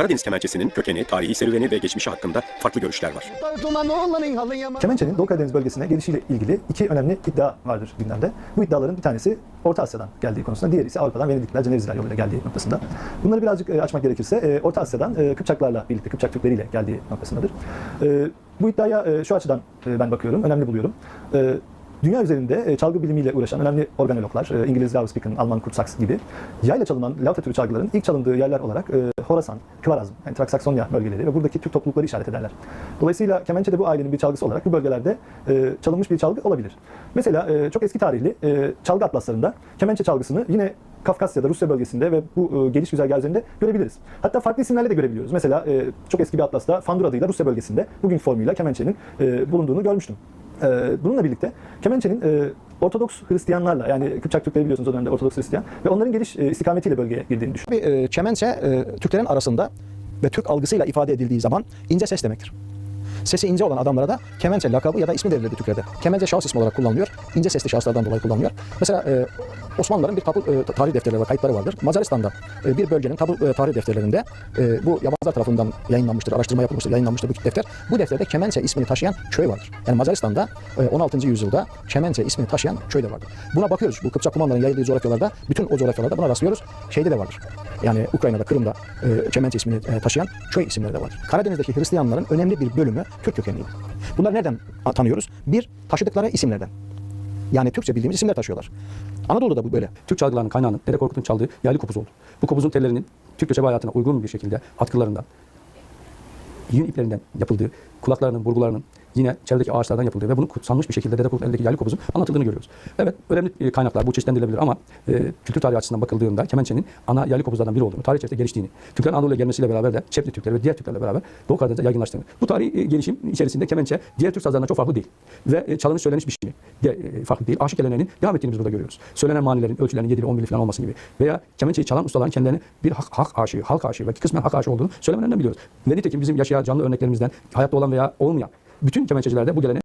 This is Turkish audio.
Karadeniz kemençesinin kökeni, tarihi serüveni ve geçmişi hakkında farklı görüşler var. Kemençenin Doğu Karadeniz bölgesine gelişiyle ilgili iki önemli iddia vardır gündemde. Bu iddiaların bir tanesi Orta Asya'dan geldiği konusunda, diğeri ise Avrupa'dan Venedikliler, Cenevizliler yoluyla geldiği noktasında. Bunları birazcık e, açmak gerekirse e, Orta Asya'dan e, Kıpçaklarla birlikte, Kıpçak Türkleriyle geldiği noktasındadır. Bu iddiaya şu açıdan ben bakıyorum, önemli buluyorum. Dünya üzerinde e, çalgı bilimiyle uğraşan önemli organologlar, e, İngiliz Jarvis Picken, Alman Kurt Sachs gibi yayla çalınan lavta türü çalgıların ilk çalındığı yerler olarak e, Horasan, Kıvarazm, yani Traksaksonya bölgeleri ve buradaki Türk toplulukları işaret ederler. Dolayısıyla kemençe de bu ailenin bir çalgısı olarak bu bölgelerde çalınmış bir çalgı olabilir. Mesela çok eski tarihli çalgı atlaslarında kemençe çalgısını yine Kafkasya'da, Rusya bölgesinde ve bu e, geliş güzergahı üzerinde görebiliriz. Hatta farklı isimlerle de görebiliyoruz. Mesela e, çok eski bir atlasta Fandur adıyla Rusya bölgesinde bugünkü formuyla kemençenin e, bulunduğunu görmüştüm. E, bununla birlikte kemençenin e, Ortodoks Hristiyanlarla yani Kıpçak Türkleri biliyorsunuz o dönemde Ortodoks Hristiyan ve onların geliş e, istikametiyle bölgeye girdiğini düşün. Bir çemençe e, Türklerin arasında ve Türk algısıyla ifade edildiği zaman ince ses demektir. Sesi ince olan adamlara da kemençe lakabı ya da ismi verilirdi Türklerde. Kemençe şahıs ismi olarak kullanılıyor. İnce sesli şahıslardan dolayı kullanılıyor. Mesela Osmanlıların bir tabu e, tarih defterleri ve kayıtları vardır. Macaristan'da e, bir bölgenin tabu e, tarih defterlerinde e, bu yabancılar tarafından yayınlanmıştır, araştırma yapılmıştır, yayınlanmıştır bu defter. Bu defterde Kemençe ismini taşıyan köy vardır. Yani Macaristan'da e, 16. yüzyılda Kemençe ismini taşıyan köy de vardır. Buna bakıyoruz. Bu Kıpçak kumandanın yayıldığı coğrafyalarda bütün o coğrafyalarda buna rastlıyoruz. Şeyde de vardır. Yani Ukrayna'da, Kırım'da e, Kemençe ismini e, taşıyan köy isimleri de vardır. Karadeniz'deki Hristiyanların önemli bir bölümü Türk kökenliydi. Bunları nereden tanıyoruz? Bir, taşıdıkları isimlerden. Yani Türkçe bildiğimiz isimler taşıyorlar. Anadolu'da da bu böyle. Türk çalgılarının kaynağının Dede Korkut'un çaldığı yaylı kopuz oldu. Bu kopuzun tellerinin Türk göçebe hayatına uygun bir şekilde atkılarından, yün iplerinden yapıldığı, kulaklarının, burgularının yine çevredeki ağaçlardan yapıldığı ve bunun kutsanmış bir şekilde Dede Korkut'un elindeki yaylı kopuzun anlatıldığını görüyoruz. Evet önemli e, kaynaklar bu çeşitlendirilebilir ama e, kültür tarihi açısından bakıldığında kemençenin ana yaylı kopuzlardan biri olduğunu, tarih içerisinde geliştiğini, Türklerin Anadolu'ya gelmesiyle beraber de Çepli Türkleri ve diğer Türklerle beraber Doğu Karadeniz'de yaygınlaştığını. Bu tarih e, gelişim içerisinde kemençe diğer Türk sazlarından çok farklı değil. Ve e, çalınış söyleniş biçimi de e, farklı değil. Aşık geleneğinin devam ettiğini biz burada görüyoruz. Söylenen manilerin, ölçülerin 7'li 11'li falan olması gibi. Veya kemençeyi çalan ustaların kendilerini bir hak, hak aşığı, halk aşığı ve kısmen hak aşığı olduğunu söylemelerinden biliyoruz. Ve nitekim bizim yaşayan canlı örneklerimizden hayatta olan veya olmayan bütün kemençecilerde bu geleneği